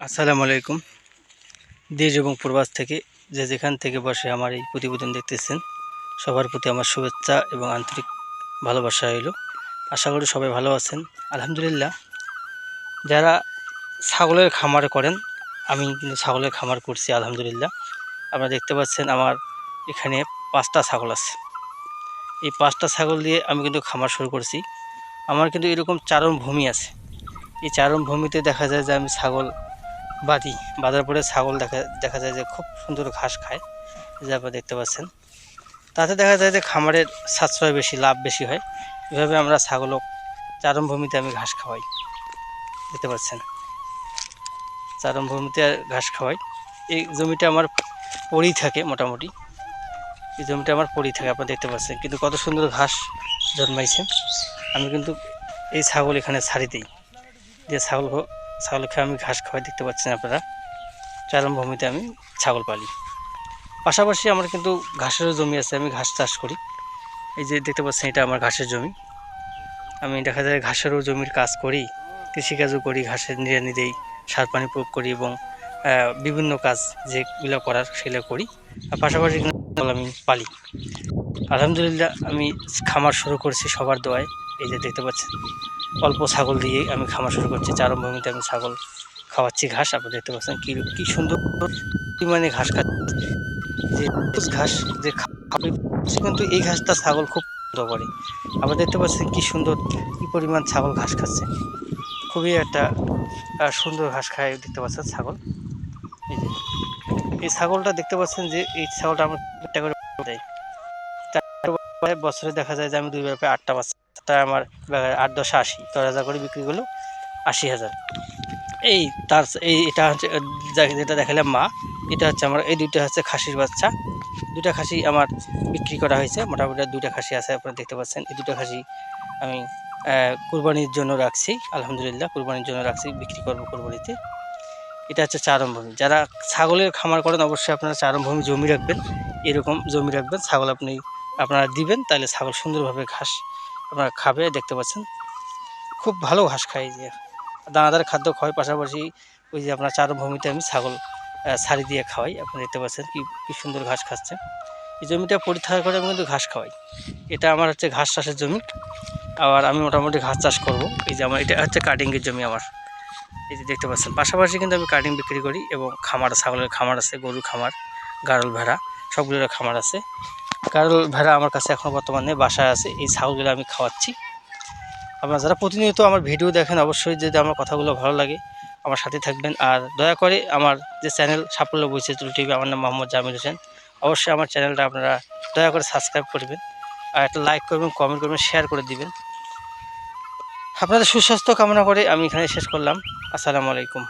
আসসালামু আলাইকুম। দেশ এবং প্রবাস থেকে যে যেখান থেকে বসে আমার এই প্রতিবেদন দেখতেছেন, সবার প্রতি আমার শুভেচ্ছা এবং আন্তরিক ভালোবাসা রইল। আশা করি সবাই ভালো আছেন। আলহামদুলিল্লাহ, যারা ছাগলের খামার করেন, আমি কিন্তু ছাগলের খামার করছি, আলহামদুলিল্লাহ। আপনারা দেখতে পাচ্ছেন আমার এখানে পাঁচটা ছাগল আছে। এই পাঁচটা ছাগল দিয়ে আমি কিন্তু খামার শুরু করছি। আমার কিন্তু এরকম চারণ ভূমি আছে। এই চারণ ভূমিতে দেখা যায় যে আমি ছাগল বাদি বাঁধার পরে ছাগল দেখা দেখা যায় যে খুব সুন্দর ঘাস খায় যে আপনারা দেখতে পাচ্ছেন। তাতে দেখা যায় যে খামারের সাশ্রয় বেশি, লাভ বেশি হয়। এভাবে আমরা ছাগলক চারণভূমিতে আমি ঘাস খাওয়াই। দেখতে পাচ্ছেন? চারণভূমিতে ঘাস খাওয়াই। এই জমিটা আমার পড়েই থাকে মোটামুটি। এই জমিটা আমার পড়েই থাকে, আপনারা দেখতে পাচ্ছেন। কিন্তু কত সুন্দর ঘাস জন্মাইছে। আমি কিন্তু এই ছাগল এখানে ছাড়ি দিই। যে ছাগল ছাগলকে আমি ঘাস খাওয়াই দেখতে পাচ্ছেন আপনারা। চারণভূমিতে আমি ছাগল পালি। পাশাপাশি আমার কিন্তু ঘাসেরও জমি আছে, আমি ঘাস চাষ করি। এই যে দেখতে পাচ্ছেন, এটা আমার ঘাসের জমি। আমি দেখা যায় ঘাসেরও জমির কাজ করি, কৃষিকাজও করি, ঘাসের নিড়ানি দেই সার পানি প্রয়োগ করি এবং বিভিন্ন কাজ যেগুলো করার সেগুলো করি। আর পাশাপাশি আমি পালি। আলহামদুলিল্লাহ, আমি খামার শুরু করছি সবার দোয়ায়। এই যে দেখতে পাচ্ছেন, অল্প ছাগল দিয়ে আমি খামার শুরু করছি। চারণভূমিতে আমি ছাগল খাওয়াচ্ছি, ঘাস। আপনি দেখতে পাচ্ছেন কি কি সুন্দর পরিমাণে ঘাস খাচ্ছে। যে ঘাস যে খাবে কিন্তু এই ঘাসটা ছাগল খুব পছন্দ করে। আবার দেখতে পাচ্ছেন কি সুন্দর, কি পরিমাণ ছাগল ঘাস খাচ্ছে। খুবই একটা সুন্দর ঘাস খায় দেখতে পাচ্ছেন ছাগল। এই এই ছাগলটা দেখতে পাচ্ছেন যে, এই ছাগলটা আমার একটা করে দেয়। বছরে দেখা যায় যে আমি দুই বার পাই আটটা বাচ্চা আমার আট দশ আশি, দশ হাজার করে বিক্রি করল, আশি হাজার। এই তার এই এটা হচ্ছে যেটা দেখালাম মা, এটা হচ্ছে আমার, এই দুইটা হচ্ছে খাসির বাচ্চা। দুইটা খাসি আমার বিক্রি করা হয়েছে, মোটামুটি দুইটা খাসি আছে আপনারা দেখতে পাচ্ছেন। এই দুটো খাসি আমি কুরবানির জন্য রাখছি, আলহামদুলিল্লাহ, কুরবানির জন্য রাখছি, বিক্রি করব কুরবানিতে। এটা হচ্ছে চারণভূমি যারা ছাগলের খামার করেন, অবশ্যই আপনারা চারণভূমি জমি রাখবেন, এরকম জমি রাখবেন। ছাগল আপনি আপনারা দিবেন, তাহলে ছাগল সুন্দরভাবে ঘাস আপনারা খাবে, দেখতে পাচ্ছেন। খুব ভালো ঘাস খায় যে। দানাদার খাদ্য খাওয়াই পাশাপাশি ওই যে আপনার চারণভূমিতে আমি ছাগল ছাড়ি দিয়ে খাওয়াই। আপনি দেখতে পাচ্ছেন কি কি সুন্দর ঘাস খাচ্ছে। এই জমিটা পরিষ্কার করে আমি কিন্তু ঘাস খাওয়াই। এটা আমার হচ্ছে ঘাস চাষের জমি। আবার আমি মোটামুটি ঘাস চাষ করব। এই যে আমার, এটা হচ্ছে কাটিংয়ের জমি আমার। এই যে দেখতে পাচ্ছেন। পাশাপাশি কিন্তু আমি কাটিং বিক্রি করি এবং খামার, ছাগলের খামার আছে, গরুর খামার, গারল ভেড়া সবগুলোর খামার আছে। গারল ভেড়া আমার কাছে এখন বর্তমানে বাসায় আছে, এই ছাগলগুলো আমি খাওয়াচ্ছি। আপনারা যারা প্রতিনিয়ত আমার ভিডিও দেখেন, অবশ্যই যদি আমার কথাগুলো ভালো লাগে, আমার সাথে থাকবেন। আর দয়া করে আমার যে চ্যানেল সাফল্য বৈচিত্র্য টিভি, আমার নাম মোহাম্মদ জামিল হোসেন। অবশ্যই আমার চ্যানেলটা আপনারা দয়া করে সাবস্ক্রাইব করবেন আর একটা লাইক করবেন কমেন্ট করবেন শেয়ার করে দিবেন। আপনাদের সুস্বাস্থ্য কামনা করে আমি এখানে শেষ করলাম। আসসালামু আলাইকুম।